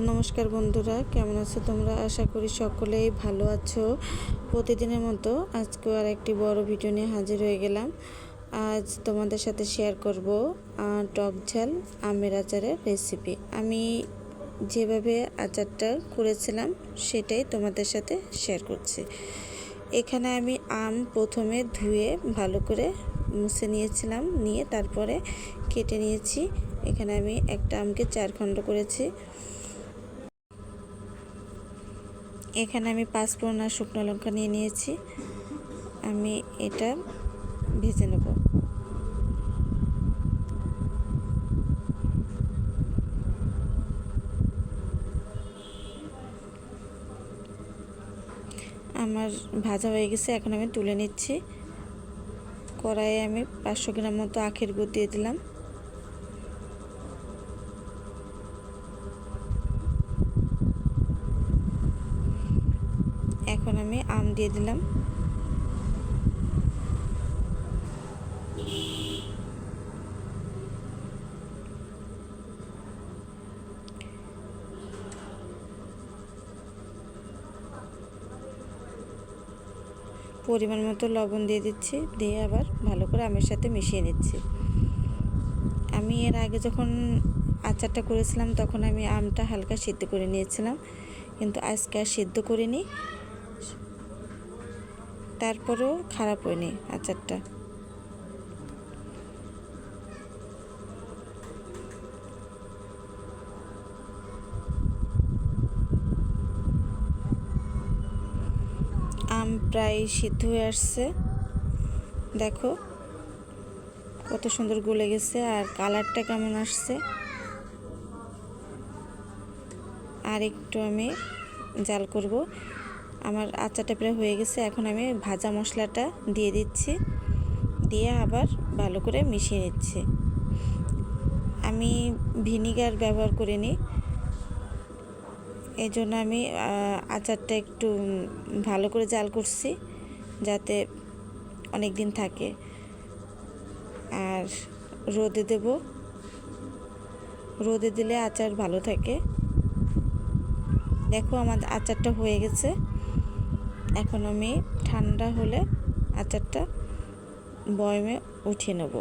নমস্কার বন্ধুরা, কেমন আছো তোমরা? আশা করি সকলেই ভালো আছো। প্রতিদিনের মতো আজকেও আর একটি বড় ভিডিও নিয়ে হাজির হয়ে গেলাম। আজ তোমাদের সাথে শেয়ার করব টক ঝাল আমের আচারের রেসিপি আমি যেভাবে আচারটা করেছিলাম, সেটাই তোমাদের সাথে শেয়ার করছি। এখানে আমি আম প্রথমে ধুয়ে ভালো করে মুছে নিয়েছিলাম, নিয়ে তারপরে কেটে নিয়েছি। এখানে আমি একটা আমকে চার খণ্ড করেছি। এখানে আমি পাঁচ আর শুকনো লঙ্কা নিয়ে নিয়েছি। আমি এটা ভেজে নেব। আমার ভাজা হয়ে গেছে, এখন আমি তুলে নিচ্ছি। কড়াইয়ে আমি পাঁচশো গ্রাম মতো আখের গুড় দিয়ে দিলাম এখন আমি আম দিয়ে দিলাম। পরিমাণ মতো লবণ দিয়ে দিচ্ছি, দিয়ে আবার ভালো করে আমের সাথে মিশিয়ে নিচ্ছি। আমি এর আগে যখন আচারটা করেছিলাম, তখন আমি আমটা হালকা সিদ্ধ করে নিয়েছিলাম। কিন্তু আজকে আর সিদ্ধ করিনি। তারপরেও খারাপ হয়নি আচারটা। আম প্রায় সিদ্ধ হয়ে আসছে। দেখো, কত সুন্দর গলে গেছে আর কালারটা কেমন আসছে। আর একটু আমি জাল করব। আমার আচারটা প্রায় হয়ে গেছে। এখন আমি ভাজা মশলাটা দিয়ে দিচ্ছি। দিয়ে আবার ভালো করে মিশিয়ে নিচ্ছি। আমি ভিনিগার ব্যবহার করিনি। এই জন্য আমি আচারটা একটু ভালো করে জাল করছি যাতে অনেক দিন থাকে। আর রোদে দেব। রোদে দিলে আচার ভালো থাকে। দেখো আমার আচারটা হয়ে গেছে। এখন আমি ঠান্ডা হলে আচারটা বয়মে উঠিয়ে নেব।